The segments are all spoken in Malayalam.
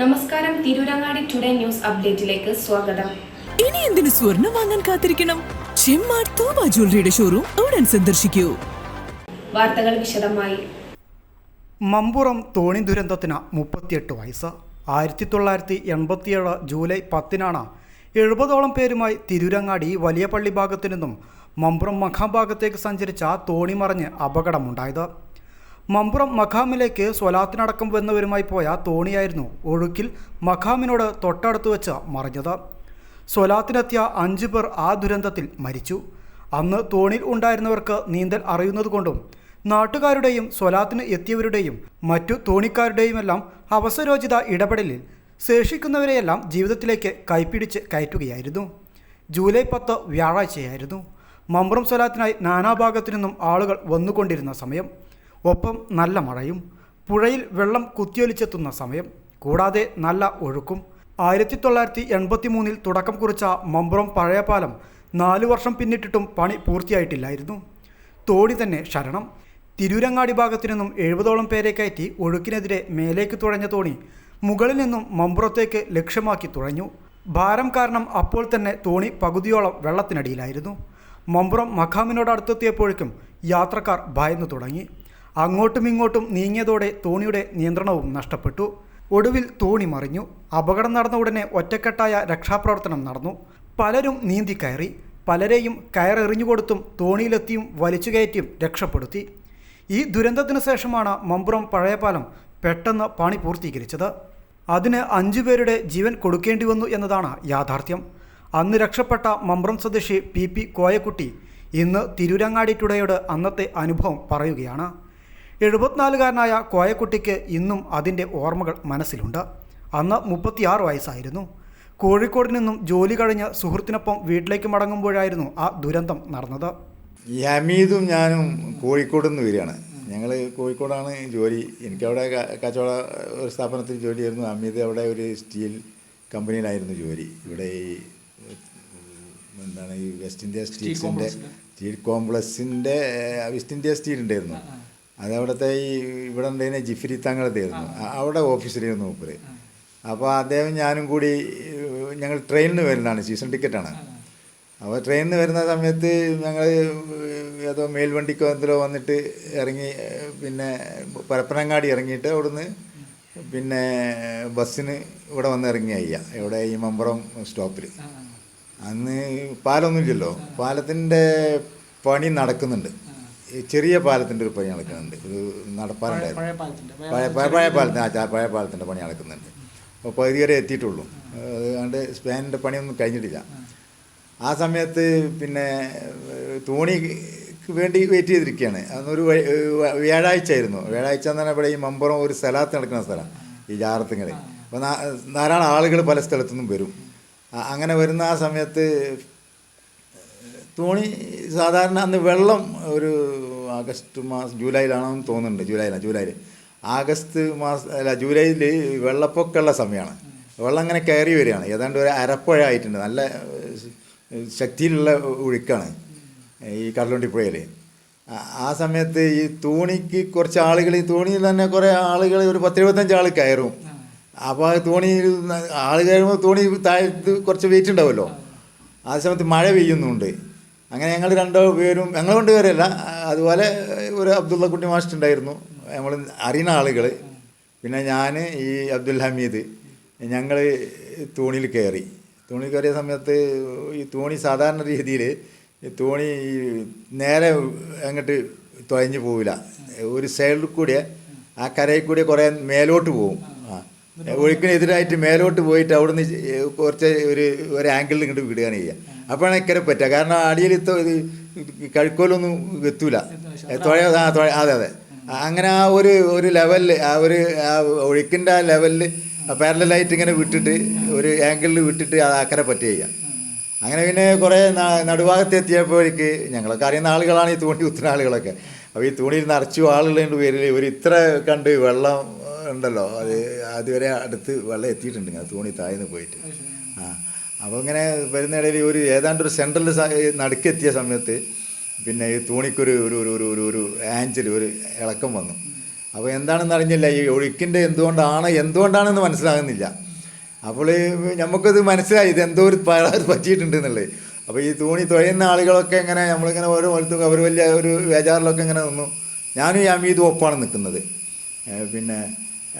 നമസ്കാരം തിരൂരങ്ങാടി ടുഡേ ന്യൂസ് അപ്ഡേറ്റിലേക്ക് സ്വാഗതം. ഇനി എന്തിനു സ്വർണം വാങ്ങാൻ കാത്തിരിക്കണം? ചെമ്മാട് തോമ ജ്വല്ലറിയുടെ ഷോറൂം ഉടൻ സന്ദർശിക്കൂ. വാർത്തകൾ വിശദമായി. മമ്പുറം തോണി ദുരന്തത്തിന് മുപ്പത്തിയെട്ട് വയസ്സ്. ആയിരത്തി തൊള്ളായിരത്തി എൺപത്തിയേഴ് ജൂലൈ പത്തിനാണ് എഴുപതോളം പേരുമായി തിരൂരങ്ങാടി വലിയ പള്ളി ഭാഗത്തു നിന്നും മമ്പുറം മഖാം സഞ്ചരിച്ച തോണി മറിഞ്ഞ് അപകടമുണ്ടായത്. മമ്പുറം മഖാമിലേക്ക് സ്വലാത്തിനടക്കം വന്നവരുമായി പോയ തോണിയായിരുന്നു ഒഴുക്കിൽ മഖാമിനോട് തൊട്ടടുത്ത് വെച്ച് മറിഞ്ഞത്. സ്വലാത്തിനെത്തിയ അഞ്ചു പേർ ആ ദുരന്തത്തിൽ മരിച്ചു. അന്ന് തോണിയിൽ ഉണ്ടായിരുന്നവർക്ക് നീന്തൽ അറിയുന്നതുകൊണ്ടും നാട്ടുകാരുടെയും സ്വലാത്തിന് എത്തിയവരുടെയും മറ്റു തോണിക്കാരുടെയുമെല്ലാം അവസരോചിത ഇടപെടലിൽ ശേഷിക്കുന്നവരെയെല്ലാം ജീവിതത്തിലേക്ക് കൈപ്പിടിച്ച് കയറ്റുകയായിരുന്നു. ജൂലൈ പത്ത് വ്യാഴാഴ്ചയായിരുന്നു. മമ്പ്രം സ്വലാത്തിനായി നാനാഭാഗത്തു നിന്നും ആളുകൾ വന്നുകൊണ്ടിരുന്ന സമയം. ഒപ്പം നല്ല മഴയും പുഴയിൽ വെള്ളം കുത്തിയൊലിച്ചെത്തുന്ന സമയം കൂടാതെ നല്ല ഒഴുക്കും. ആയിരത്തി തൊള്ളായിരത്തി എൺപത്തി മൂന്നിൽ തുടക്കം കുറിച്ച മമ്പ്രം പഴയ പാലം നാലു വർഷം പിന്നിട്ടിട്ടും പണി പൂർത്തിയായിട്ടില്ലായിരുന്നു. തോണി തന്നെ ശരണം. തിരൂരങ്ങാടി ഭാഗത്തു നിന്നും എഴുപതോളം പേരെ കയറ്റി ഒഴുക്കിനെതിരെ മേലേക്ക് തുഴഞ്ഞ തോണി മുകളിൽ നിന്നും മമ്പുറത്തേക്ക് ലക്ഷ്യമാക്കി തുഴഞ്ഞു. ഭാരം കാരണം അപ്പോൾ തന്നെ തോണി പകുതിയോളം വെള്ളത്തിനടിയിലായിരുന്നു. മമ്പുറം മഖാമിനോട് അടുത്തെത്തിയപ്പോഴേക്കും യാത്രക്കാർ ഭയന്നു തുടങ്ങി. അങ്ങോട്ടും ഇങ്ങോട്ടും നീങ്ങിയതോടെ തോണിയുടെ നിയന്ത്രണവും നഷ്ടപ്പെട്ടു. ഒടുവിൽ തോണി മറിഞ്ഞു. അപകടം നടന്ന ഉടനെ ഒറ്റക്കെട്ടായ രക്ഷാപ്രവർത്തനം നടന്നു. പലരും നീന്തി കയറി. പലരെയും കയറെറിഞ്ഞുകൊടുത്തും തോണിയിലെത്തിയും വലിച്ചു കയറ്റിയും രക്ഷപ്പെടുത്തി. ഈ ദുരന്തത്തിന് ശേഷമാണ് മമ്പുറം പഴയപാലം പെട്ടെന്ന് പണി പൂർത്തീകരിച്ചത്. അതിന് അഞ്ചു പേരുടെ ജീവൻ കൊടുക്കേണ്ടി വന്നു എന്നതാണ് യാഥാർത്ഥ്യം. അന്ന് രക്ഷപ്പെട്ട മമ്പ്രം സ്വദേശി പി പി കോയക്കുട്ടി ഇന്ന് തിരുരങ്ങാടി ടുഡേയുടെ അന്നത്തെ അനുഭവം പറയുകയാണ്. എഴുപത്തിനാലുകാരനായ കോയക്കുട്ടിക്ക് ഇന്നും അതിന്റെ ഓർമ്മകൾ മനസ്സിലുണ്ട്. അന്ന് മുപ്പത്തിയാറ് വയസ്സായിരുന്നു. കോഴിക്കോട് നിന്നും ജോലി കഴിഞ്ഞ് സുഹൃത്തിനൊപ്പം വീട്ടിലേക്ക് മടങ്ങുമ്പോഴായിരുന്നു ആ ദുരന്തം നടന്നത്. യമീദും ഹമീദും ഞാനും കോഴിക്കോട് നിന്ന് വരികയാണ്. ഞങ്ങൾ കോഴിക്കോടാണ് ജോലി. എനിക്കവിടെ കച്ചവട ഒരു സ്ഥാപനത്തിൽ ജോലിയായിരുന്നു ഹമീദ് അവിടെ ഒരു സ്റ്റീൽ കമ്പനിയിലായിരുന്നു ജോലി. ഇവിടെ ഈ എന്താണ് ഈ വെസ്റ്റ് ഇന്ത്യ സ്റ്റീൽസിന്റെ സ്റ്റീൽ കോംപ്ലക്സിന്റെ വെസ്റ്റ് ഇന്ത്യ സ്റ്റീൽ ഉണ്ടായിരുന്നു അത് അവിടുത്തെ ഈ ഇവിടെ ഉണ്ടായിരുന്ന ജിഫ്രി തങ്ങളത്തായിരുന്നു അ- അവിടെ ഓഫീസിലായിരുന്നു മൂപ്പര്. അപ്പോൾ അദ്ദേഹം ഞാനും കൂടി ഞങ്ങൾ ട്രെയിനിന് വരുന്നതാണ് സീസൺ ടിക്കറ്റാണ്. അപ്പോൾ ട്രെയിനിൽ വരുന്ന സമയത്ത് ഞങ്ങൾ ഏതോ മേൽവണ്ടിക്കോ എന്തിലോ വന്നിട്ട് ഇറങ്ങി പിന്നെ പരപ്പനങ്ങാടി ഇറങ്ങിയിട്ട് അവിടുന്ന് പിന്നെ ബസ്സിന് ഇവിടെ വന്ന് ഇറങ്ങി അയ്യ ഇവിടെ ഈ മമ്പറം സ്റ്റോപ്പിൽ അന്ന് പാലമൊന്നുമില്ലല്ലോ പാലത്തിന്റെ പണി നടക്കുന്നുണ്ട്. ചെറിയ പാലത്തിന്റെ ഒരു പണി നടക്കുന്നുണ്ട്. ഒരു നടപ്പാലുണ്ടായിരുന്നു പഴയ പഴയ പഴയ പാലത്തിന്റെ. പണി നടക്കുന്നുണ്ട്. അപ്പോൾ പകുതി വരെ എത്തിയിട്ടുള്ളൂ. അതുകൊണ്ട് സ്പാനിന്റെ പണിയൊന്നും കഴിഞ്ഞിട്ടില്ല. ആ സമയത്ത് പിന്നെ തോണിക്ക് വേണ്ടി വെയിറ്റ് ചെയ്തിരിക്കുകയാണ്. അന്നൊരു വ്യാഴാഴ്ച ആയിരുന്നു വ്യാഴാഴ്ച എന്ന് പറഞ്ഞാൽ ഇവിടെ ഈ മമ്പുറം ഒരു സ്ഥലത്ത് നടക്കുന്ന സ്ഥലം ഈ ജാറത്തിങ്ങളെ അപ്പോൾ ധാരാളം ആളുകൾ പല സ്ഥലത്തു നിന്നും വരും അങ്ങനെ വരുന്ന ആ സമയത്ത് തോണി സാധാരണ അന്ന് വെള്ളം ഒരു ആഗസ്റ്റ് മാസം ജൂലൈയിലാണെന്ന് തോന്നുന്നുണ്ട്. ജൂലൈയിലാണ് ജൂലൈയിൽ ആഗസ്റ്റ് മാസം അല്ല ജൂലൈയിൽ വെള്ളപ്പൊക്കമുള്ള സമയമാണ്. വെള്ളം അങ്ങനെ കയറി വരികയാണ്. ഏതാണ്ട് ഒരു അരപ്പുഴ ആയിട്ടുണ്ട്. നല്ല ശക്തിയിലുള്ള ഒഴുക്കാണ് ഈ കടലുണ്ടി പുഴയിൽ ആ സമയത്ത് ഈ തോണിക്ക് കുറച്ച് ആളുകൾ ഈ തോണിയിൽ തന്നെ കുറേ ആളുകൾ ഒരു പത്തിരുപത്തഞ്ച് ആൾ കയറും. അപ്പോൾ ആ തോണി ആൾ കയറുമ്പോൾ തോണി താഴത്ത് കുറച്ച് വെയിറ്റ് ഉണ്ടാവുമല്ലോ. ആ സമയത്ത് മഴ പെയ്യുന്നുണ്ട്. അങ്ങനെ ഞങ്ങൾ രണ്ടോ പേരും ഞങ്ങൾ കൊണ്ടുവരല്ല അതുപോലെ ഒരു അബ്ദുള്ള കുട്ടി മാസ്റ്റർ ഉണ്ടായിരുന്നു നമ്മൾ അറിയുന്ന ആളുകൾ പിന്നെ ഞാൻ ഈ അബ്ദുൽ ഹമീദ് ഞങ്ങൾ തോണിയിൽ കയറി. തോണി കയറിയ സമയത്ത് ഈ തൂണി സാധാരണ രീതിയിൽ തോണി ഈ നേരെ അങ്ങോട്ട് തുഴഞ്ഞു പോവില്ല. ഒരു സൈഡിൽ കൂടെ ആ കരയിൽ കൂടി കുറേ മേലോട്ട് പോകും ആ. ഒഴുക്കിനെതിരായിട്ട് മേലോട്ട് പോയിട്ട് അവിടുന്ന് കുറച്ച് ഒരു ഒരു ആംഗിളിൽ ഇങ്ങോട്ട് വിടുകയാണ് ചെയ്യുക. അപ്പോഴാണ് ഇക്കരെ പറ്റുക കാരണം അടിയിൽ കഴുക്കോലൊന്നും എത്തൂല. തുഴ ആ തുഴ അതെ അതെ. അങ്ങനെ ആ ഒരു ഒരു ലെവലിൽ ആ ഒരു ആ ഒഴുക്കിന്റെ ആ ലെവലിൽ പാരലായിട്ട് ഇങ്ങനെ വിട്ടിട്ട് ഒരു ആംഗിളിൽ വിട്ടിട്ട് അത് അക്കരെ പറ്റുക ചെയ്യാം. അങ്ങനെ പിന്നെ കുറേ നടുഭാഗത്ത് എത്തിയപ്പോഴേക്ക് ഞങ്ങളൊക്കെ അറിയുന്ന ആളുകളാണ് ഈ തൂണി കുത്തുന്ന ആളുകളൊക്കെ. അപ്പോൾ ഈ തൂണിയിൽ നിറച്ചു ആളുകളുടെ പേരിൽ ഇവർ ഇത്ര കണ്ട് വെള്ളം ഉണ്ടല്ലോ. അത് അതുവരെ അടുത്ത് വെള്ളം എത്തിയിട്ടുണ്ട് തൂണി താഴ്ന്നു പോയിട്ട്. ആ. അപ്പോൾ ഇങ്ങനെ വരുന്നിടയിൽ ഒരു ഏതാണ്ട് ഒരു സെൻട്രൽ നടുക്കെത്തിയ സമയത്ത് പിന്നെ ഈ തൂണിക്കൊരു ഒരു ഒരു ഒരു ഒരു ഒരു ആഞ്ചിൽ ഒരു ഇളക്കം വന്നു. അപ്പോൾ എന്താണെന്ന് അറിഞ്ഞില്ല ഈ ഒഴുക്കിന്റെ എന്തുകൊണ്ടാണ് എന്തുകൊണ്ടാണെന്ന് മനസ്സിലാകുന്നില്ല. അപ്പോൾ നമുക്കത് മനസ്സിലായി ഇത് എന്തോ ഒരു പറ്റിയിട്ടുണ്ട് എന്നുള്ളത്. അപ്പോൾ ഈ തോണി തുഴയുന്ന ആളുകളൊക്കെ ഇങ്ങനെ നമ്മളിങ്ങനെ ഓരോ സ്ഥലത്തും അവർ വലിയ ഒരു വേജാറിലൊക്കെ ഇങ്ങനെ നിന്നു. ഞാനും ഈ അമീതും ഒപ്പാണ് നിൽക്കുന്നത്. പിന്നെ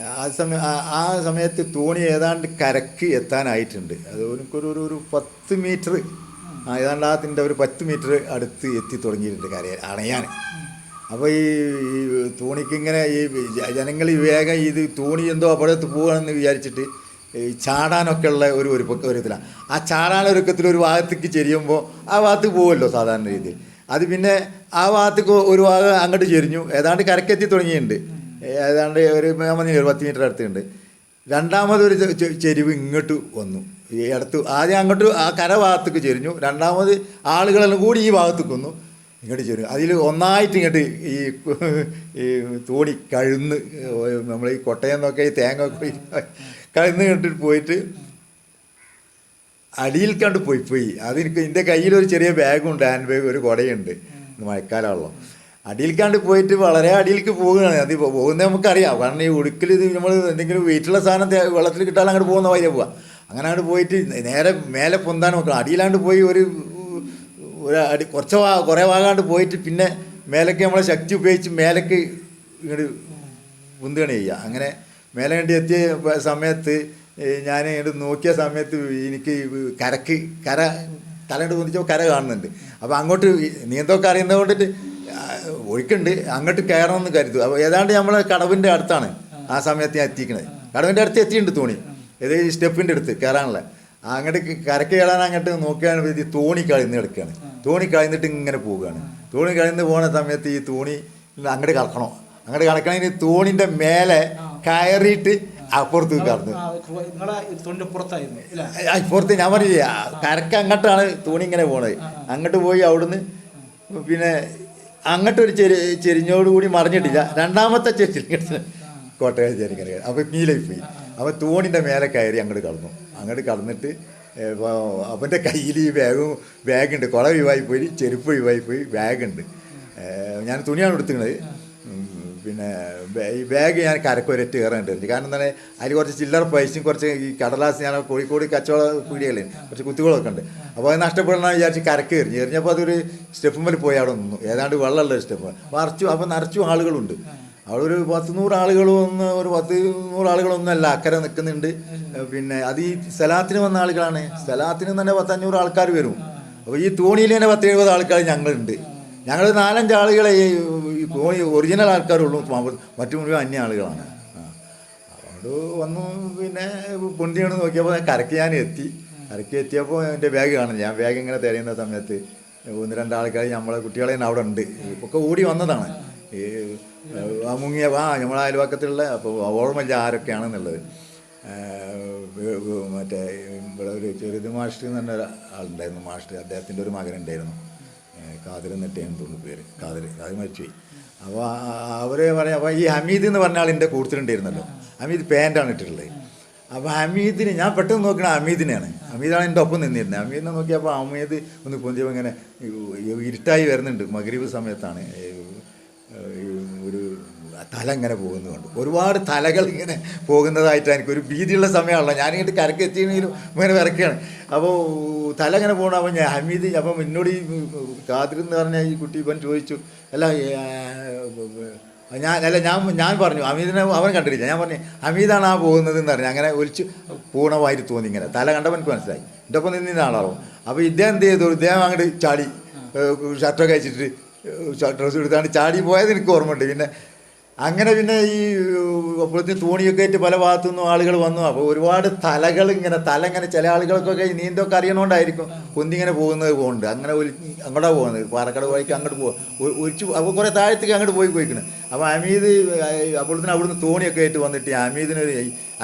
ആ സമയം ആ- സമയത്ത് തോണി ഏതാണ്ട് കരക്ക് എത്താനായിട്ടുണ്ട്. അത് എനിക്കൊരു ഒരു ഒരു പത്ത് മീറ്റർ ഏതാണ്ട് അതിന്റെ ഒരു പത്ത് മീറ്റർ അടുത്ത് എത്തി തുടങ്ങിയിട്ടുണ്ട് കര അണയാൻ. അപ്പോൾ ഈ തോണിക്ക് ഈ ജനങ്ങൾ വേഗം ഇത് തോണി എന്തോ അപകടത്ത് പോകണമെന്ന് വിചാരിച്ചിട്ട് ചാടാനൊക്കെ ഉള്ള ഒരു ഒരു ഒരുത്തിലാണ് ആ ചാടാനൊരുക്കത്തിൽ ഒരു ഭാഗത്തേക്ക് ചെരിയുമ്പോൾ ആ ഭാഗത്ത് പോകുമല്ലോ സാധാരണ രീതിയിൽ. അത് പിന്നെ ആ ഭാഗത്തേക്ക് ഒരു ഭാഗം അങ്ങോട്ട് ചെരിഞ്ഞു. ഏതാണ്ട് കരക്കെത്തി തുടങ്ങിയിട്ടുണ്ട്. ഏതാണ്ട് ഒരു ഞാൻ ഒരു പത്ത് മീറ്റർ അടുത്തുണ്ട്. രണ്ടാമത് ഒരു ചെരുവ് ചെരിവ് ഇങ്ങോട്ട് വന്നു. ഈ അടുത്ത് ആദ്യം അങ്ങോട്ട് ആ കര ഭാഗത്തേക്ക് ചെരിഞ്ഞു. രണ്ടാമത് ആളുകളെല്ലാം കൂടി ഈ ഭാഗത്തേക്ക് വന്നു. ഇങ്ങോട്ട് ചെരിഞ്ഞു. അതിൽ ഒന്നായിട്ട് ഇങ്ങോട്ട് ഈ ഈ തോണി കഴുന്ന് നമ്മൾ ഈ കൊട്ടയം നോക്കി ഈ തേങ്ങ ഒക്കെ കഴുന്ന് കണ്ടിട്ട് പോയിട്ട് അടിയിൽ കണ്ട് പോയി പോയി. അതെനിക്ക് എന്റെ കയ്യിലൊരു ചെറിയ ബാഗുണ്ട് ഹാൻഡ് ബാഗ് ഒരു കുടയുണ്ട്. മഴക്കാലമുള്ള അടിയിൽ കണ്ട് പോയിട്ട് വളരെ അടിയിലേക്ക് പോവുകയാണ്. അത് പോകുന്നത് നമുക്കറിയാം. കാരണം ഈ ഒടുക്കിൽ ഇത് നമ്മൾ എന്തെങ്കിലും വെയിറ്റുള്ള സാധനം വെള്ളത്തിൽ കിട്ടാതെ അങ്ങോട്ട് പോകുന്ന വഴിയാണ് പോവുക അങ്ങനെ അങ്ങോട്ട് പോയിട്ട് നേരെ മേലെ പൊന്താൻ നോക്കണം. അടിയിലാണ്ട് പോയി ഒരു ഒരു അടി കുറച്ച് വാ കുറേ വാങ്ങാണ്ട് പോയിട്ട് പിന്നെ മേലേക്ക് നമ്മളെ ശക്തി ഉപയോഗിച്ച് മേലേക്ക് ഇങ്ങോട്ട് പൊന്തുകയാണ് ചെയ്യുക അങ്ങനെ മേലെ കണ്ടി എത്തിയ സമയത്ത് ഞാൻ ഇങ്ങോട്ട് നോക്കിയ സമയത്ത് എനിക്ക് കരക്ക് കര തലയിട്ട് പൊന്തിച്ചപ്പോൾ കര കാണുന്നുണ്ട്. അപ്പോൾ അങ്ങോട്ട് നീന്തൊക്കെ അറിയുന്നത് കൊണ്ടിട്ട് ഒഴുക്കുണ്ട്. അങ്ങോട്ട് കയറണമെന്ന് കരുതു. അപ്പോൾ ഏതാണ്ട് നമ്മളെ കടവിന്റെ അടുത്താണ്. ആ സമയത്ത് ഞാൻ എത്തിക്കണത്. കടവിന്റെ അടുത്ത് എത്തിയിട്ടുണ്ട് തോണി. ഇത് ഈ സ്റ്റെപ്പിന്റെ അടുത്ത് കയറാനുള്ള. അങ്ങോട്ട് കരക്ക് കയറാൻ അങ്ങോട്ട് നോക്കുകയാണ് ഈ തോണി കളിന്ന് കിടക്കുകയാണ് തോണി കളിന്നിട്ട് ഇങ്ങനെ പോവുകയാണ്. തോണി കളിന്ന് പോകുന്ന സമയത്ത് ഈ തോണി അങ്ങോട്ട് കറക്കണം. അങ്ങോട്ട് കറക്കണമെങ്കിൽ തോണിന്റെ മേലെ കയറിയിട്ട് അപ്പുറത്ത് തൊണ്ടിന്റെ അപ്പുറത്ത് ഞാൻ പറഞ്ഞില്ല കരക്ക് അങ്ങോട്ടാണ് തോണി ഇങ്ങനെ പോണത്. അങ്ങോട്ട് പോയി അവിടുന്ന് പിന്നെ അങ്ങോട്ടൊരു ചെരി ചെരിഞ്ഞോടുകൂടി മറിഞ്ഞിട്ടില്ല. രണ്ടാമത്തെ ചെരിഞ്ഞ കോട്ടയം ചെരിങ്ങനെ അപ്പോൾ മീലായി പോയി അപ്പോൾ തോണിന്റെ മേലെ കയറി അങ്ങോട്ട് കടന്നു. അങ്ങോട്ട് കടന്നിട്ട് അവന്റെ കയ്യിൽ ഈ ബാഗും ബാഗുണ്ട്. ഒഴിവായി പോയി ചെരുപ്പ് ഒഴിവായി പോയി ബാഗുണ്ട്. ഞാൻ തുണിയാണ് എടുത്തുന്നത് പിന്നെ ഈ ബാഗ് ഞാൻ കരക്കൊരറ്റ് കയറേണ്ടിരുന്നു കാരണം എന്താണ് അതിൽ കുറച്ച് ചില്ലറ പൈസയും കുറച്ച് ഈ കടലാസ് ഞാൻ കോഴിക്കോട് കച്ചവട പീടികളെ കുറച്ച് കുത്തുകളൊക്കെ ഉണ്ട്. അപ്പോൾ അത് നഷ്ടപ്പെടണമെന്ന് വിചാരിച്ച് കരക്ക് എറിഞ്ഞു എറിഞ്ഞപ്പോൾ അതൊരു സ്റ്റെപ്പ് മേൽ പോയി അവിടെ നിന്നു. ഏതാണ്ട് വെള്ളമുള്ള സ്റ്റെപ്പ്. നിറച്ചു അപ്പോൾ നിറച്ചു ആളുകളുണ്ട്. അവിടെ ഒരു പത്ത് നൂറ് ആളുകളൊന്ന് ഒരു പത്ത് നൂറ് ആളുകളൊന്നും അല്ല അക്കരെ നിൽക്കുന്നുണ്ട്. പിന്നെ അത് ഈ സ്ഥലത്തിന് വന്ന ആളുകളാണ്. സ്ഥലത്തിന് തന്നെ പത്തഞ്ഞൂറ് ആൾക്കാർ വരും. അപ്പോൾ ഈ തോണിയിൽ തന്നെ പത്ത് എഴുപത് ആൾക്കാർ ഞങ്ങളുണ്ട്. ഞങ്ങൾ നാലഞ്ച് ആളുകളെ ഈ തോണി ഒറിജിനൽ ആൾക്കാരുള്ളൂ. മറ്റു മുഴുവൻ അന്യ ആളുകളാണ്. അതുകൊണ്ട് വന്നു പിന്നെ പൊന്തിയാണ് നോക്കിയപ്പോൾ കരക്ക് ഞാൻ എത്തി. കരക്ക് എത്തിയപ്പോൾ എന്റെ ബാഗ് കാണില്ല ഞാൻ ബാഗ് ഇങ്ങനെ തിരയുന്ന സമയത്ത് ഒന്ന് രണ്ടാൾക്കാർ നമ്മളെ കുട്ടികളെ അവിടെ ഉണ്ട്. ഒക്കെ ഓടി വന്നതാണ്. ഈ ആ മുങ്ങിയ ആ നമ്മളെ അയൽവാക്കത്തിലുള്ള അപ്പോൾ ഓർമ്മയില്ല ആരൊക്കെയാണെന്നുള്ളത്. മറ്റേ ഇവിടെ ഒരു ചെറുത് മാസ്റ്റർ എന്ന് പറഞ്ഞ ഒരാളുണ്ടായിരുന്നു മാസ്റ്റർ. അദ്ദേഹത്തിന്റെ ഒരു മകനുണ്ടായിരുന്നു. കാതിൽ നെട്ടേന്ന് തോന്നുന്നു പേര്. കാതിൽ അത് മരിച്ചുപോയി. അപ്പോൾ അവരെ പറയാം അപ്പോൾ ഈ ഹമീദ് എന്ന് പറഞ്ഞ ആൾ എന്റെ കൂട്ടത്തിലുണ്ടായിരുന്നല്ലോ. ഹമീദ് പാന്റാണ് ഇട്ടിട്ടുള്ളത്. അപ്പോൾ ഹമീദിന് ഞാൻ പെട്ടെന്ന് നോക്കണ ഹമീദിനെയാണ്. ഹമീദാണ് എന്റെ ഒപ്പം നിന്നിരുന്നത്. ഹമീദിനെ നോക്കിയപ്പോൾ ഹമീദ് ഒന്ന് പൊന്തിയപ്പോൾ ഇങ്ങനെ ഇരുട്ടായി വരുന്നുണ്ട്. മകരീബ് സമയത്താണ്. തല ഇങ്ങനെ പോകുന്നതുകൊണ്ട് ഒരുപാട് തലകൾ ഇങ്ങനെ പോകുന്നതായിട്ട് എനിക്ക് ഒരു ഭീതിയുള്ള സമയമാണല്ലോ. ഞാനിങ്ങോട്ട് കരക്ക് എത്തിയെങ്കിലും ഇങ്ങനെ വിറക്കുകയാണ് അപ്പോൾ തല ഇങ്ങനെ പോകണം അപ്പോൾ ഞാൻ ഹമീദ് അപ്പം എന്നോട് ഈ കാതിർ എന്ന് പറഞ്ഞ ഈ കുട്ടി ഇപ്പം ചോദിച്ചു അല്ല ഞാൻ അല്ല ഞാൻ ഞാൻ പറഞ്ഞു അമീദിനെ അവൻ കണ്ടിട്ടില്ല. ഞാൻ പറഞ്ഞു ഹമീദാണ് ആ പോകുന്നത് എന്ന് പറഞ്ഞു. അങ്ങനെ ഒലിച്ച് പൂണമായിട്ട് തോന്നി ഇങ്ങനെ. തല കണ്ടപ്പോൾ എനിക്ക് മനസ്സിലായി. എന്റെ ഒപ്പം നിന്നിരുന്ന ആളാണോ? അപ്പോൾ ഇദ്ദേഹം എന്ത് ചെയ്തു? ഇദ്ദേഹം അങ്ങോട്ട് ചാടി ഷർട്ടൊക്കെ അയച്ചിട്ട് ഡ്രസ്സ് എടുത്താണ്ട് ചാടി പോയത് എനിക്ക് ഓർമ്മയുണ്ട്. പിന്നെ അങ്ങനെ പിന്നെ ഈ അപ്പോഴത്തേക്കും തോണിയൊക്കെ ആയിട്ട് പല ഭാഗത്തു നിന്നും ആളുകൾ വന്നു. അപ്പോൾ ഒരുപാട് തലകൾ ഇങ്ങനെ തല ഇങ്ങനെ ചില ആളുകൾക്കൊക്കെ ഈ നീന്തൊക്കെ അറിയണോണ്ടായിരിക്കും കുന്തിങ്ങനെ പോകുന്നത് പോകുന്നുണ്ട് അങ്ങനെ ഒരു അങ്ങോട്ടാ പോകുന്നത്. പാറക്കട വഴിക്ക് അങ്ങോട്ട് പോകും ഒരിച്ച് അപ്പോൾ കുറേ താഴത്തേക്ക് അങ്ങോട്ട് പോയി പോയിക്കണം. അപ്പോൾ അമീദ് അപ്പോഴത്തേനും അവിടുന്ന് തോണിയൊക്കെ ആയിട്ട് വന്നിട്ട് അമീദിനെ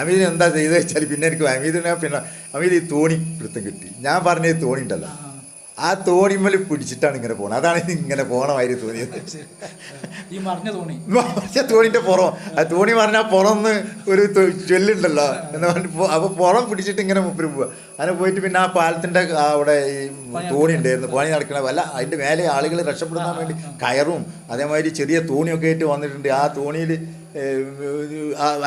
അമീദിന് എന്താ ചെയ്തത് വെച്ചാൽ പിന്നെ എനിക്ക് അമീദിനെ പിന്നെ അമീദ് ഈ തോണി വൃത്തം കിട്ടി. ഞാൻ പറഞ്ഞത് തോണി ഉണ്ടല്ലോ. ആ തോണിമ്മൽ പിടിച്ചിട്ടാണ് ഇങ്ങനെ പോണത്. അതാണ് ഇങ്ങനെ പോണ മാതിരി തോന്നിയത്. ഈ മറിഞ്ഞ തോണി. തോണിന്റെ പുറം. ആ തോണി മറിഞ്ഞ പുറന്ന് ഒരു ചൊല്ലുണ്ടല്ലോ എന്ന് പറഞ്ഞിട്ട് അപ്പൊ പുറം പിടിച്ചിട്ട് ഇങ്ങനെ മുപ്പിൽ പോവുക അങ്ങനെ പോയിട്ട് പിന്നെ ആ പാലത്തിന്റെ അവിടെ ഈ തോണി ഉണ്ടായിരുന്നു. പണി നടക്കണ അല്ല അതിന്റെ മേലെ ആളുകൾ രക്ഷപ്പെടുത്താൻ വേണ്ടി കയറും. അതേമാതിരി ചെറിയ തോണിയൊക്കെ ആയിട്ട് വന്നിട്ടുണ്ട്. ആ തോണിയിൽ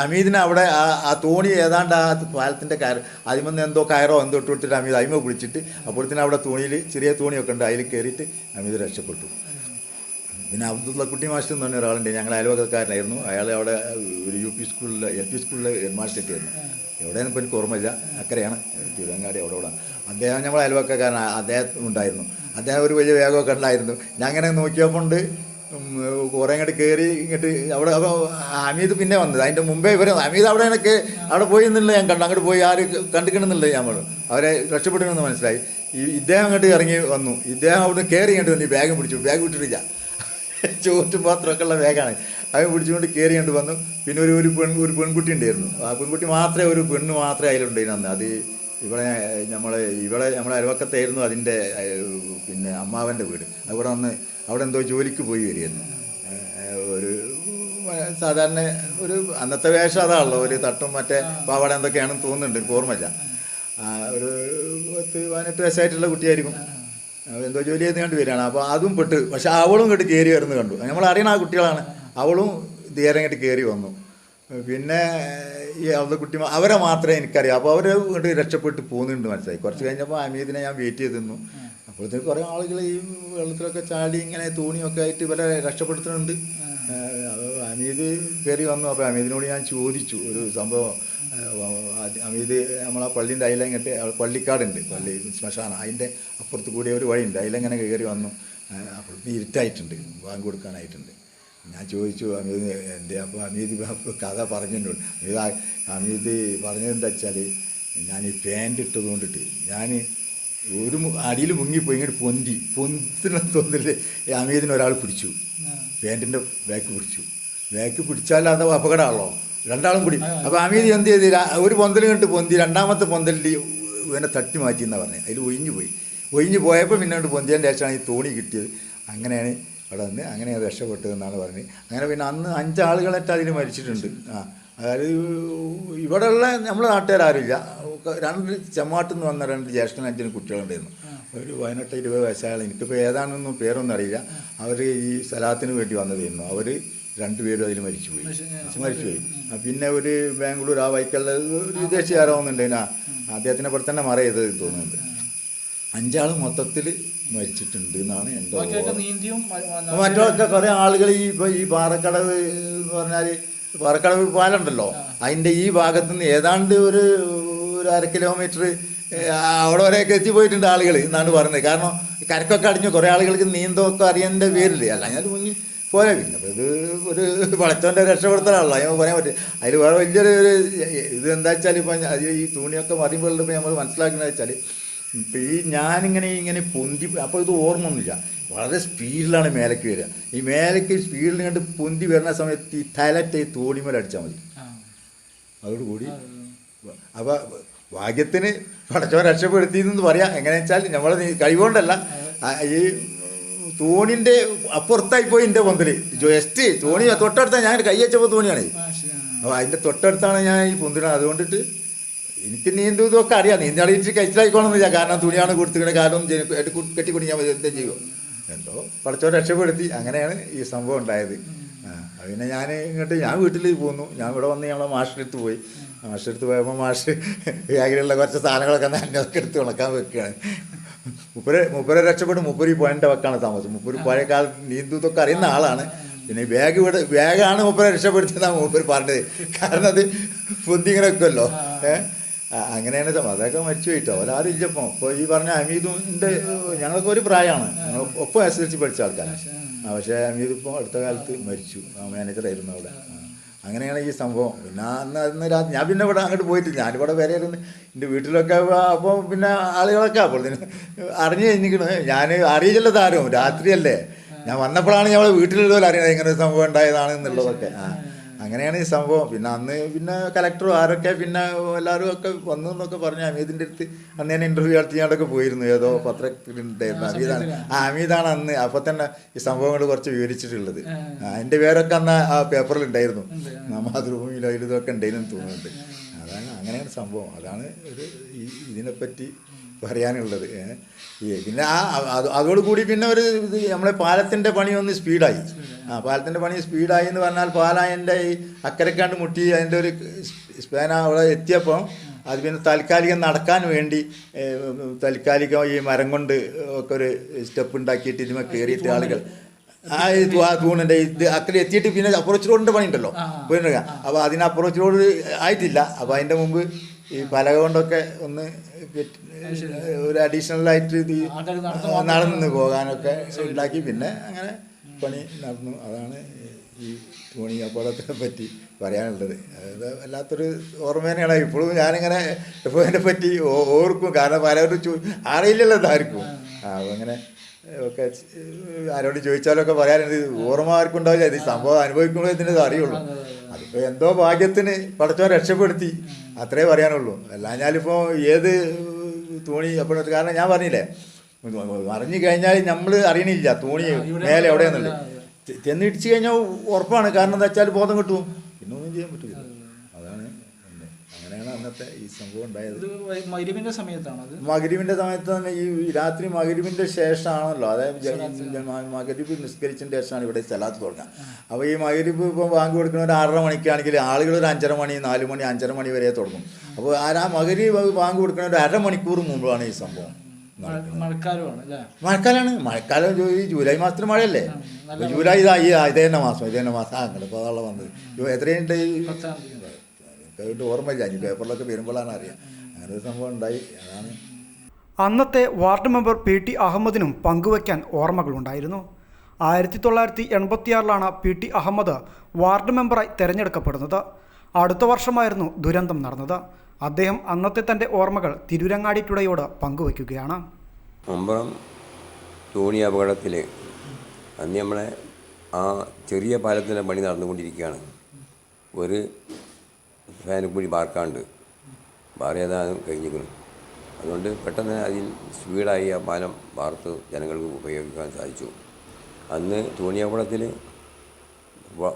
അമീദിനെ അവിടെ ആ തോണി ഏതാണ്ട് ആ പാലത്തിന്റെ കയർ അതിമെന്ന് എന്തോ കയറോ എന്തോ ഇട്ട് കൊടുത്തിട്ട് അമീദ് അതിമ പിടിച്ചിട്ട് അപ്പോഴത്തേനും അവിടെ തോണിയിൽ ചെറിയ തോണിയൊക്കെ ഉണ്ട് അതിൽ കയറിയിട്ട് അമീദ് രക്ഷപ്പെട്ടു. പിന്നെ അബ്ദുള്ള കുട്ടി മാസ്റ്റർ എന്ന് പറഞ്ഞ ഒരാളുണ്ട് ഞങ്ങൾ അയൽവക്കക്കാരനായിരുന്നു. അയാൾ അവിടെ ഒരു യു പി സ്കൂളിൽ എൽ പി സ്കൂളിലെ ഹെഡ് മാസ്റ്റർ ആയിരുന്നു എവിടെയാണ് ഇപ്പോൾ എനിക്ക് ഓർമ്മയില്ല അക്കരെയാണ്. തിരുവങ്ങാടി അവിടെ ഇവിടെ അദ്ദേഹം ഞങ്ങൾ അയൽവക്കക്കാരൻ അദ്ദേഹം ഉണ്ടായിരുന്നു. അദ്ദേഹം ഒരു വലിയ വേഗമൊക്കെ ഉണ്ടായിരുന്നു. ഞാൻ അങ്ങനെ നോക്കിയപ്പോണ്ട് കുറേ ഇങ്ങോട്ട് കയറി ഇങ്ങോട്ട് അവിടെ അപ്പോൾ അമീത് പിന്നെ വന്നത്. അതിന്റെ മുമ്പേ ഇവർ അമീത് അവിടെ എനിക്ക് അവിടെ പോയി എന്നുള്ള ഞാൻ കണ്ടു. അങ്ങോട്ട് പോയി ആര് കണ്ടിക്കണമെന്നുള്ളത് ഞാൻ പറഞ്ഞു. അവരെ രക്ഷപ്പെടണമെന്ന് മനസ്സിലായി. ഇദ്ദേഹം അങ്ങോട്ട് ഇറങ്ങി വന്നു. ഇദ്ദേഹം അവിടെ കയറി ഇങ്ങോട്ട് വന്നു. ബാഗ് പിടിച്ചു. ബാഗ് വിട്ടിട്ടില്ല. ചോറ്റും പാത്രമൊക്കെ ഉള്ള ബാഗാണ് അവൻ പിടിച്ചുകൊണ്ട് കയറി കണ്ട് വന്നു. പിന്നെ ഒരു ഒരു പെൺ ഒരു പെൺകുട്ടി ഉണ്ടായിരുന്നു. ആ പെൺകുട്ടി മാത്രമേ ഒരു പെണ്ണ് മാത്രമേ അതിലുണ്ടായിരുന്നു അന്ന് അത് ഇവിടെ നമ്മളെ ഇവിടെ നമ്മളെ അയൽവക്കത്തായിരുന്നു അതിന്റെ പിന്നെ അമ്മാവന്റെ വീട്. അവിടെ വന്ന് അവിടെ എന്തോ ജോലിക്ക് പോയി വരികയായിരുന്നു. ഒരു സാധാരണ ഒരു അന്നത്തെ വേഷം അതാണല്ലോ ഒരു തട്ടും മറ്റേ പാവാട എന്തൊക്കെയാണെന്ന് തോന്നുന്നുണ്ട് എനിക്ക് ഓർമ്മയില്ല ഒരു പത്ത് പതിനെട്ട് വയസ്സായിട്ടുള്ള കുട്ടിയായിരിക്കും. എന്തോ ജോലി ചെയ്ത് കണ്ട് വരികയാണ്. അപ്പോൾ അതും പെട്ട് പക്ഷെ അവളും ഇങ്ങോട്ട് കയറി വരുന്നത് കണ്ടു. നമ്മൾ അറിയണ ആ കുട്ടികളാണ്. അവളും ധീരം ഇങ്ങോട്ട് കയറി വന്നു. പിന്നെ ഈ അവളുടെ കുട്ടി അവരെ മാത്രമേ എനിക്കറിയാം അപ്പോൾ അവരെ ഇങ്ങോട്ട് രക്ഷപ്പെട്ട് പോകുന്നുണ്ട് മനസ്സിലായി. കുറച്ച് കഴിഞ്ഞപ്പോൾ അമീദിനെ ഞാൻ വെയിറ്റ് ചെയ്ത് അപ്പോഴത്തേക്ക് കുറേ ആളുകൾ ഈ വെള്ളത്തിലൊക്കെ ചാടി ഇങ്ങനെ തൂണിയൊക്കെ ആയിട്ട് ഇവരെ രക്ഷപ്പെടുത്തുന്നുണ്ട്. അമീത് കയറി വന്നു. അപ്പോൾ അമീദിനോട് ഞാൻ ചോദിച്ചു ഒരു സംഭവം. അമീത് നമ്മളാ പള്ളീന്റെ അതിലങ്ങോട്ട് പള്ളിക്കാടുണ്ട് പള്ളി ശ്മശാനം. അതിന്റെ അപ്പുറത്ത് കൂടി ഒരു വഴിയുണ്ട്. അതിലെങ്ങനെ കയറി വന്നു. അപ്പോൾ ഇരുട്ടായിട്ടുണ്ട്. വാങ്ങി കൊടുക്കാനായിട്ടുണ്ട്. ഞാൻ ചോദിച്ചു അമീത് എന്റെ അപ്പോൾ അമീത് കഥ പറഞ്ഞിട്ടുണ്ട്. അമീത് അമീത് പറഞ്ഞതെന്താ വെച്ചാൽ ഞാൻ ഈ പാന്റ് ഇട്ടത് കൊണ്ടിട്ട് ഞാൻ ഒരു അടിയിൽ മുങ്ങിപ്പോയി ഇങ്ങോട്ട് പൊന്തി. പൊന്തിന തോന്നില്ല അമീദിനെ ഒരാൾ പിടിച്ചു. പാന്റിന്റെ ബാക്ക് പിടിച്ചു. ബാക്ക് പിടിച്ചാൽ അത് അപകടമാണല്ലോ. രണ്ടാളും കൂടി. അപ്പോൾ അമീദ് എന്ത് ചെയ്ത്? ഒരു പൊന്തൽ കണ്ട് പൊന്തി രണ്ടാമത്തെ പൊന്തലിൽ ഇവനെ തട്ടി മാറ്റി എന്നാണ് പറഞ്ഞത് അതിൽ ഒഴിഞ്ഞു പോയി. ഒഴിഞ്ഞു പോയപ്പോൾ പിന്നെ കൊണ്ട് പൊന്തിയതിന്റെ ശേഷമാണ് ഈ തോണി കിട്ടിയത്. അങ്ങനെയാണ് അവിടെ നിന്ന് അങ്ങനെ അത് രക്ഷപ്പെട്ടു എന്നാണ് പറഞ്ഞത്. അങ്ങനെ പിന്നെ അന്ന് അഞ്ചാളുകളായിട്ട് അതിൽ മരിച്ചിട്ടുണ്ട്. ആ. അതായത് ഇവിടെയുള്ള നമ്മുടെ നാട്ടുകാരാരുമില്ല രണ്ട് ചെമ്മാട്ടിൽ നിന്ന് വന്ന രണ്ട് ജ്യേഷ്ഠൻ അഞ്ചിന് കുട്ടികളുണ്ടായിരുന്നു. ഒരു പതിനെട്ട് ഇരുപത് വയസ്സായാലും എനിക്കിപ്പോൾ ഏതാണെന്നും പേരൊന്നും അറിയില്ല. അവർ ഈ സ്ഥലത്തിന് വേണ്ടി വന്നതായിരുന്നു. അവർ രണ്ടുപേരും അതിൽ മരിച്ചുപോയി. മരിച്ചുപോയി. പിന്നെ ഒരു ബാംഗ്ലൂർ ആ വൈക്കുള്ള ഒരു വിദേശിയാരാവുന്നുണ്ട് ആ അദ്ദേഹത്തിനെ പോലെ തന്നെ മറ ചെയ്തത് തോന്നുന്നുണ്ട്. അഞ്ചാൾ മൊത്തത്തിൽ മരിച്ചിട്ടുണ്ട് എന്നാണ് എന്റെ മറ്റൊക്കെ കുറേ ആളുകൾ ഈ ഇപ്പോൾ ഈ പാറക്കടവ് എന്ന് പറഞ്ഞാൽ പാറക്കടവ് പാലുണ്ടല്ലോ അതിന്റെ ഈ ഭാഗത്ത് നിന്ന് ഏതാണ്ട് ഒരു ഒരു അര കിലോമീറ്റർ അവിടെ വരെയൊക്കെ എത്തിപ്പോയിട്ടുണ്ട് ആളുകൾ എന്നാണ് പറഞ്ഞത് കാരണം കരക്കൊക്കെ അടിഞ്ഞു. കുറേ ആളുകൾക്ക് നീന്തമൊക്കെ അറിയേണ്ട പേരില്ല? അല്ല ഞാൻ മുങ്ങി പോയാ പിന്നെ ഇത് ഒരു വളച്ചോന്റെ രക്ഷപ്പെടുത്തലാണല്ലോ. ഞാൻ പറയാൻ പറ്റും. അതിൽ വേറെ വലിയൊരു ഇത് എന്താ വെച്ചാൽ ഇപ്പം ഈ തുണിയൊക്കെ മറിയുമ്പോൾ ഇപ്പോൾ നമ്മൾ മനസ്സിലാക്കുന്നത് വെച്ചാൽ ഇപ്പം ഈ ഞാനിങ്ങനെ ഇങ്ങനെ പൊന്തി അപ്പോൾ ഇത് ഓർമ്മ ഓർമ്മയൊന്നുമില്ല. വളരെ സ്പീഡിലാണ് മേലേക്ക് വരിക. ഈ മേലേക്ക് സ്പീഡിൽ കണ്ട് പൊന്തി വരുന്ന സമയത്ത് ഈ തലറ്റ് ഈ തോണിമേൽ അടിച്ചാൽ മതി. അതോടുകൂടി അപ്പോൾ ഭാഗ്യത്തിന് പടച്ചവൻ രക്ഷപ്പെടുത്തി എന്ന് പറയാം. എങ്ങനെയാ വെച്ചാൽ നമ്മൾ കഴിവുകൊണ്ടല്ല. ഈ തോണിന്റെ അപ്പുറത്തായി പോയി എന്റെ പൊന്തൽ. ജസ്റ്റ് തോണി തൊട്ടടുത്ത ഞാൻ കൈ വെച്ചപ്പോൾ തോണിയാണ്. അപ്പോൾ അതിന്റെ തൊട്ടടുത്താണ് ഞാൻ ഈ പൊന്തിടുന്നത് അതുകൊണ്ടിട്ട് എനിക്ക് നീന്തും ഇതൊക്കെ അറിയാം. നീന്താളിയിട്ട് കഴിച്ചിലായിക്കോണമെന്നില്ല കാരണം തുണിയാണ് കൊടുത്തിങ്ങനെ കാരണം കെട്ടി ഞാൻ എന്താ ചെയ്യുമോ എന്തോ പഠിച്ചോ രക്ഷപ്പെടുത്തി. അങ്ങനെയാണ് ഈ സംഭവം ഉണ്ടായത്. പിന്നെ ഞാൻ ഇങ്ങോട്ട് ഞാൻ വീട്ടിൽ പോന്നു. ഞാൻ ഇവിടെ വന്ന് ഞങ്ങളെ മാഷിനടുത്ത് പോയി. മാഷിനടുത്ത് പോയപ്പോൾ മാഷ് ബാഗിലുള്ള കുറച്ച് സാധനങ്ങളൊക്കെ നനഞ്ഞതൊക്കെ എടുത്ത് ഉണക്കാൻ വെക്കുകയാണ്. മുപ്പര് മുപ്പര് രക്ഷപ്പെട്ട് മുപ്പര് ഈ പുഴന്റെ വെക്കാണ് താമസം. മുപ്പര് പഴയ കാലത്ത് നീന്തു ഇതൊക്കെ അറിയുന്ന ആളാണ്. പിന്നെ ബാഗ് ഇവിടെ ബാഗാണ് മുപ്പര് രക്ഷപ്പെടുത്തിയതാണ് മുപ്പര് പറഞ്ഞത്. കാരണം അത് പൊന്തി ഇങ്ങനെ വെക്കുമല്ലോ ഏഹ് അങ്ങനെയാണ് അതൊക്കെ മരിച്ചു പോയിട്ടോ. അവരാരും ഇല്ലപ്പോൾ ഇപ്പോൾ ഈ പറഞ്ഞ അമീദിന്റെ ഞങ്ങളൊക്കെ ഒരു പ്രായമാണ്. ഞങ്ങൾ ഒപ്പം എസ് എൽ സി പഠിച്ച ആൾക്കാരാണ് പക്ഷേ അമീദ് ഇപ്പോൾ അടുത്ത കാലത്ത് മരിച്ചു. ആ മാനേജറായിരുന്നു അവിടെ. അങ്ങനെയാണ് ഈ സംഭവം. പിന്നെ അന്ന് അന്ന് രാത്രി ഞാൻ പിന്നെ ഇവിടെ അങ്ങോട്ട് പോയിട്ടില്ല. ഞാനിവിടെ വരെ ഇരുന്ന് എന്റെ വീട്ടിലൊക്കെ അപ്പോൾ പിന്നെ ആളുകളൊക്കെ അപ്പോൾ അറിഞ്ഞു കഴിഞ്ഞിരിക്കണു. ഞാൻ അറിയില്ല താരവും രാത്രിയല്ലേ. ഞാൻ വന്നപ്പോഴാണ് ഞങ്ങൾ വീട്ടിലുള്ളവർ അറിയണത് ഇങ്ങനെ സംഭവം ഉണ്ടായതാണ് എന്നുള്ളതൊക്കെ ആ അങ്ങനെയാണ് ഈ സംഭവം. പിന്നെ അന്ന് പിന്നെ കലക്ടറും ആരൊക്കെ പിന്നെ എല്ലാവരും ഒക്കെ വന്നു എന്നൊക്കെ പറഞ്ഞു അമീദിന്റെ അടുത്ത് അന്ന് ഞാൻ ഇന്റർവ്യൂ ഞാനൊക്കെ പോയിരുന്നു. ഏതോ പത്രത്തിലുണ്ടായിരുന്നു. അമീദാണ്. ആ അമീദാണ് അന്ന്. അപ്പം തന്നെ ഈ സംഭവങ്ങൾ കുറച്ച് വിവരിച്ചിട്ടുള്ളത്. അതിന്റെ പേരൊക്കെ അന്ന് ആ പേപ്പറിൽ ഉണ്ടായിരുന്നു മാതൃഭൂമിയിലോ ഇതൊക്കെ ഉണ്ടായിരുന്നു തോന്നുന്നുണ്ട്. അതാണ് അങ്ങനെയാണ് സംഭവം. അതാണ് ഒരു ഇതിനെപ്പറ്റി പറയാനുള്ളത്. പിന്നെ ആ അത് അതോടുകൂടി പിന്നെ ഒരു ഇത് നമ്മളെ പാലത്തിന്റെ പണി ഒന്ന് സ്പീഡായി. ആ പാലത്തിന്റെ പണി സ്പീഡായി എന്ന് പറഞ്ഞാൽ പാലായന്റെ ഈ അക്കരക്കാണ്ട് മുട്ടി അതിന്റെ ഒരു സ്പാന അവിടെ എത്തിയപ്പോൾ അത് പിന്നെ താൽക്കാലികം നടക്കാൻ വേണ്ടി താൽക്കാലികം ഈ മരം കൊണ്ട് ഒക്കെ ഒരു സ്റ്റെപ്പ് ഉണ്ടാക്കിയിട്ട് ഇതിമേ കയറിയിട്ട് ആളുകൾ ആ ഇത് ആ തൂണിന്റെ ഇത് അക്കരെ എത്തിയിട്ട് പിന്നെ അപ്രോച്ച് റോഡിന്റെ പണിയുണ്ടല്ലോ. പോയിട്ടുണ്ടാകാം അപ്പോൾ അതിന് അപ്രോച്ച് റോഡ് ആയിട്ടില്ല. അപ്പോൾ അതിന്റെ മുമ്പ് ഈ പലക കൊണ്ടൊക്കെ ഒന്ന് ഒരു അഡീഷണൽ ആയിട്ട് ഇത് നടന്ന് പോകാനൊക്കെ ഉണ്ടാക്കി. പിന്നെ അങ്ങനെ പണി നടന്നു. അതാണ് ഈ തോണി അപകടത്തെ പറ്റി പറയാനുള്ളത്. അത് വല്ലാത്തൊരു ഓർമ്മ തന്നെയാണ് ഇപ്പോഴും ഞാനിങ്ങനെ ഇപ്പോൾ അതിനെ പറ്റി ഓർക്കും. കാരണം പലരും ചോ അറിയില്ലല്ലോ ഇതാർക്കും ആ അങ്ങനെ ഒക്കെ ആരോട് ചോദിച്ചാലൊക്കെ പറയാനുണ്ട്. ഓർമ്മ ആർക്കും ഉണ്ടാവില്ല. ഇത് ഈ സംഭവം അനുഭവിക്കുമ്പോൾ ഇതിന്റെ അറിയുള്ളൂ. അതിപ്പോൾ എന്തോ ഭാഗ്യത്തിന് പടച്ചോ രക്ഷപ്പെടുത്തി. അത്രേ പറയാനുള്ളൂ. അല്ല ഞാനിപ്പോൾ ഏത് തോണി അപ്പോൾ കാരണം ഞാൻ പറഞ്ഞില്ലേ അറിഞ്ഞു കഴിഞ്ഞാൽ നമ്മൾ അറിയണില്ല തോണി മേലെ എവിടെയാണെന്നുള്ളത് തെന്നിടിച്ച് കഴിഞ്ഞാൽ ഉറപ്പാണ്. കാരണം എന്താ വെച്ചാൽ ബോധം കിട്ടും. പിന്നെ ഒന്നും ചെയ്യാൻ പറ്റില്ല അന്നത്തെ ഈ സംഭവം ഉണ്ടായത്? മകരിവിന്റെ സമയത്താണ് അത്? മകരിവിന്റെ സമയത്ത് തന്നെ ഈ രാത്രി മകരിവിന്റെ ശേഷമാണല്ലോ. അതായത് മകരിബ് നിസ്കരിച്ചതിന് ശേഷമാണ് ഇവിടെ സ്ഥലത്ത് തുടങ്ങുക. അപ്പോൾ ഈ മകരിബ് ഇപ്പോൾ ബാങ്ക് കൊടുക്കുന്ന ഒരു ആറര മണിക്കാണെങ്കിൽ ആളുകൾ ഒരു അഞ്ചര മണി നാല് മണി അഞ്ചര മണി വരെ തുടങ്ങും. അപ്പോൾ ആ മകരിബ് ബാങ്ക് കൊടുക്കുന്ന ഒരു അരമണിക്കൂർ മുമ്പാണ് ഈ സംഭവം മഴ- മഴക്കാലമാണ് മഴക്കാലം ഈ ജൂലൈ മാസത്തിൽ മഴയല്ലേ? ജൂലൈ ഇതാ ഈ ഇതേ തന്നെ മാസം ഇതേ തന്നെ മാസം. അങ്ങനെ ഇപ്പോൾ അതാണല്ലോ വന്നത്. എത്രയുണ്ട് എനിക്കത് ഓർമ്മയില്ല അഞ്ച് പേപ്പറിലൊക്കെ വരുമ്പോഴാണ് അറിയാം. അങ്ങനെ ഒരു സംഭവം ഉണ്ടായി. അതാണ്. അന്നത്തെ വാർഡ് മെമ്പർ പി ടി അഹമ്മദിനും പങ്കുവയ്ക്കാൻ ഓർമ്മകളുണ്ടായിരുന്നു. ആയിരത്തി തൊള്ളായിരത്തി എൺപത്തിയാറിലാണ് പി ടി അഹമ്മദ് വാർഡ് മെമ്പറായി തിരഞ്ഞെടുക്കപ്പെടുന്നത്. അടുത്ത വർഷമായിരുന്നു ദുരന്തം നടന്നത്. അദ്ദേഹം അന്നത്തെ തന്റെ ഓർമ്മകൾ തിരുരങ്ങാടി ടുഡയോട് പങ്കുവയ്ക്കുകയാണ്. മമ്പറം തോണി അപകടത്തിൽ അന്ന് നമ്മളെ ആ ചെറിയ പാലത്തിന്റെ പണി നടന്നുകൊണ്ടിരിക്കുകയാണ്. ഒരു ഫാനും കൂടി ബാർക്കാണ്ട് ബാറിയതാനും കഴിഞ്ഞിരിക്കുന്നു. അതുകൊണ്ട് പെട്ടെന്ന് അതിൽ സ്പീഡായി ആ പാലം വാർത്ത് ജനങ്ങൾക്ക് ഉപയോഗിക്കാൻ സാധിച്ചു. അന്ന് തോണിയാപുളത്തിൽ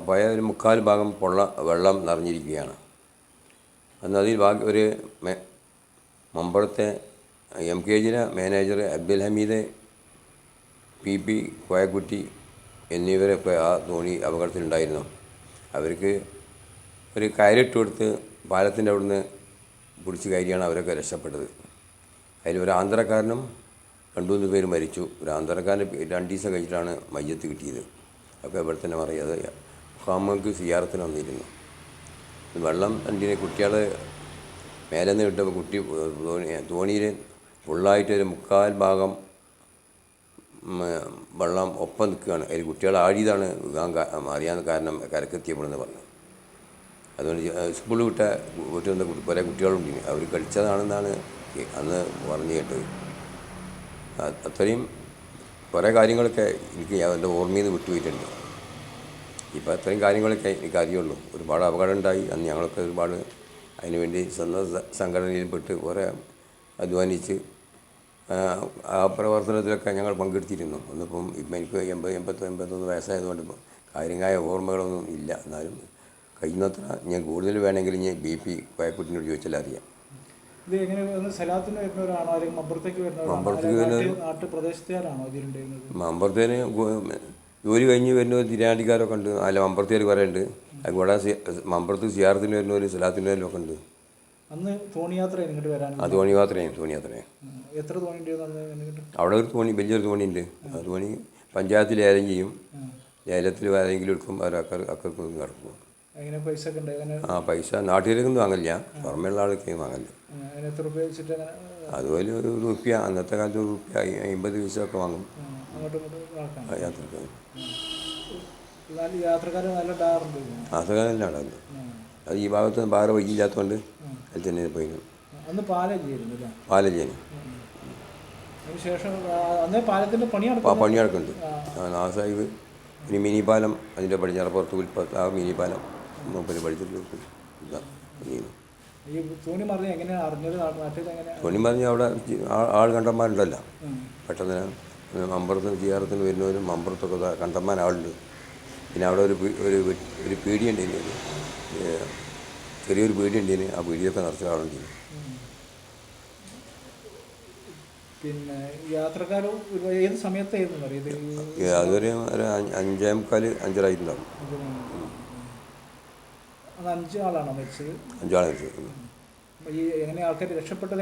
പോയ ഒരു മുക്കാൽ ഭാഗം പൊള്ള വെള്ളം നിറഞ്ഞിരിക്കുകയാണ്. അന്ന് അതിൽ ബാക്കി ഒരു മമ്പറത്തെ എം കെ ജിയുടെ manager Abdul Hameed P P Koyakutty എന്നിവരൊക്കെ ആ തോണി അപകടത്തിലുണ്ടായിരുന്നു. അവർക്ക് ഒരു കയറിട്ട് കൊടുത്ത് പാലത്തിന്റെ അവിടുന്ന് പിടിച്ച് കയറിയാണ് അവരൊക്കെ രക്ഷപ്പെട്ടത്. അതിൽ ഒരു ആന്ധ്രക്കാരനും രണ്ടു മൂന്ന് പേര് മരിച്ചു. ഒരു ആന്ധ്രക്കാരന്റെ രണ്ട് ദിവസം കഴിഞ്ഞിട്ടാണ് മയ്യത്ത് കിട്ടിയത്. ഒക്കെ ഇവിടെ തന്നെ പറയാതെ മുഹാമ്മക്ക് സിയാറത്തിന് വന്നിരുന്നു. വെള്ളം രണ്ടിനെ കുട്ടികൾ മേലെ നിന്ന് കിട്ടുമ്പോൾ കുട്ടി തോണി തോണിയിൽ ഫുള്ളായിട്ട് ഒരു മുക്കാൽ ഭാഗം വെള്ളം ഒപ്പം നിൽക്കുകയാണ്. അതിൽ കുട്ടികൾ ആഴിയതാണ് അറിയാൻ കാരണം കരക്കെത്തിയപ്പോഴെന്ന് പറഞ്ഞു. അതുകൊണ്ട് സ്കൂളിൽ വിട്ട കുട്ടി- കുറേ കുട്ടികളുണ്ട് അവർ കളിച്ചതാണെന്നാണ് അന്ന് പറഞ്ഞു കേട്ടത്. അത്രയും കുറേ കാര്യങ്ങളൊക്കെ എനിക്ക് എന്റെ ഓർമ്മയിൽ നിന്ന് വിട്ടുപോയിട്ടുണ്ട്. ഇപ്പോൾ അത്രയും കാര്യങ്ങളൊക്കെ എനിക്ക് അറിയുള്ളൂ. ഒരുപാട് അപകടം ഉണ്ടായി. അന്ന് ഞങ്ങളൊക്കെ ഒരുപാട് അതിനുവേണ്ടി സ്വന്തം സംഘടനയിൽ സംഘടനയിൽപ്പെട്ട് കുറേ അധ്വാനിച്ച് ആ, പ്രവർത്തനത്തിലൊക്കെ ഞങ്ങൾ പങ്കെടുത്തിരുന്നു. ഒന്നിപ്പം ഇപ്പം എനിക്ക് എൺപത് എൺപത്തി എൺപത്തൊന്ന് വയസ്സായതുകൊണ്ട് കാര്യങ്ങളായ ഓർമ്മകളൊന്നും ഇല്ല. എന്നാലും കഴിയുന്നത്ര ഞാൻ കൂടുതൽ വേണമെങ്കിൽ ഞാൻ ബി പി കോയക്കുട്ടിനോട് ചോദിച്ചാൽ അറിയാം. ഇത് എങ്ങനെ ഒന്ന് സ്ഥലത്തിന് വരുന്നവരാണോ അല്ലെങ്കിൽ മമ്പുറത്തേക്ക് വരുന്നവരാണോ മമ്പുറത്തേക്ക് അല്ലെങ്കിൽ വരുന്നവർ- നാട്ട് നാട്ടുപ്രദേശത്തുകാരാണോ ഇതിലുണ്ടായിരുന്നത് മമ്പറത്തേന് ജോലി കഴിഞ്ഞ് വരുന്ന തിരാണ്ടിക്കാരൊക്കെ ഉണ്ട്. അല്ല മമ്പർത്തേര് കുറേ ഉണ്ട്. അതുകൂടെ കൂടെ മമ്പർത്ത് സിയാറത്തിന് വരുന്നവർ സ്ഥലത്തിന് വരുന്നവരൊക്കെ ഉണ്ട്. അന്ന് തോണിയാത്ര ഇങ്ങോട്ട് വരാൻ ആ തോണി യാത്രയാണ് തോണി യാത്രയാണ് എത്ര തോണി ഉണ്ടായിരുന്നു അവിടെ ഒരു തോണി വലിയൊരു തോണി ഉണ്ട് ആ തോണി പഞ്ചായത്തിൽ ലേലം ചെയ്യും. ലേലത്തിൽ ആരെങ്കിലും എടുക്കും അവർ അക്കർ അക്കർക്ക് കിടക്കും എങ്ങനെ പൈസ ഒക്കെ ഉണ്ട്? അങ്ങനെ ആ പൈസ നാട്ടിലേക്കും വാങ്ങില്ല പുറമെയുള്ള ആൾക്ക് വാങ്ങില്ല ആ, അതിന് എത്ര രൂപ വെച്ചിട്ട് അങ്ങനെ അതുപോലെ ഒരു റുപ്യ അന്നത്തെ കാലത്ത് ഒരു റുപ്യ അമ്പത് പൈസ ഒക്കെ വാങ്ങും. അങ്ങോട്ടും ഇങ്ങോട്ടും ആക്കാം ആ യാത്രയ്ക്ക്. നല്ല യാത്രക്കാർ നല്ല ഡാറുണ്ട് അത് ഈ ഭാഗത്ത് വേറെ വൈകില്ലാത്തതുകൊണ്ട് അതിൽ തന്നെ പോയിരുന്നു അന്ന് പാലല്ലേന് അതിന് ശേഷം അന്ന് പണി ആ പണി നടക്കുന്നുണ്ട്. ആ. നാസാഹിബ് ഇനി മിനി പാലം അതിന്റെ പടിഞ്ഞാറ് പുറത്ത് ഉൽപ്പത്ത് ആ മിനി പാലം മൂപ്പര് പഠിച്ചിട്ടുണ്ട് തോണി മറിഞ്ഞ എങ്ങനെയാണ് അറിഞ്ഞത്? തൊണി അവിടെ ആൾ കണ്ടന്മാരുണ്ടല്ലോ. പെട്ടെന്ന് മമ്പറത്തിന് ചെയ്യാറത്തിന് വരുന്നവരും മമ്പറത്തൊക്കെ കണ്ടന്മാർ ആളുണ്ട് പിന്നെ അവിടെ ഒരു ഒരു ഒരു പീടിയുണ്ട് ഇനി ചെറിയൊരു പീടിയുണ്ട് ഇനി. ആ പീടിയൊക്കെ നിറച്ച ആളുണ്ട് പിന്നെ യാത്രക്കാരോ ഏത് സമയത്തായിരുന്നു? അതൊരു ഒരു അഞ്ച് അഞ്ചേ മുക്കാൽ അഞ്ചരായിട്ടുണ്ടാവും അഞ്ച് ആളാണോ മരിച്ചത്? ആൾക്കാർ രക്ഷപ്പെട്ടത്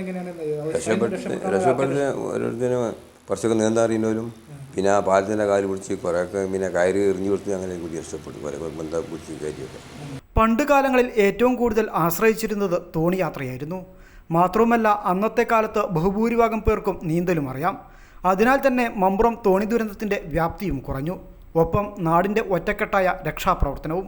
ഓരോരുത്തരും കുറച്ചൊക്കെ നീന്താൻ അറിയുന്നവരും പിന്നെ ആ പാലത്തിന്റെ കാൽ പിടിച്ച് കുറേയൊക്കെ പിന്നെ കയറി എറിഞ്ഞു കൊടുത്ത് അങ്ങനെ കൂടി രക്ഷപ്പെട്ടു. കുറേ ബന്ധം പിടിച്ച് കയറ്റിയൊക്കെ. പണ്ട് കാലങ്ങളിൽ ഏറ്റവും കൂടുതൽ ആശ്രയിച്ചിരുന്നത് തോണി യാത്രയായിരുന്നു മാത്രവുമല്ല അന്നത്തെ കാലത്ത് ബഹുഭൂരിഭാഗം പേർക്കും നീന്തലും അറിയാം. അതിനാൽ തന്നെ മമ്പുറം തോണി ദുരന്തത്തിന്റെ വ്യാപ്തിയും കുറഞ്ഞു. ഒപ്പം നാടിന്റെ ഒറ്റക്കെട്ടായ രക്ഷാപ്രവർത്തനവും.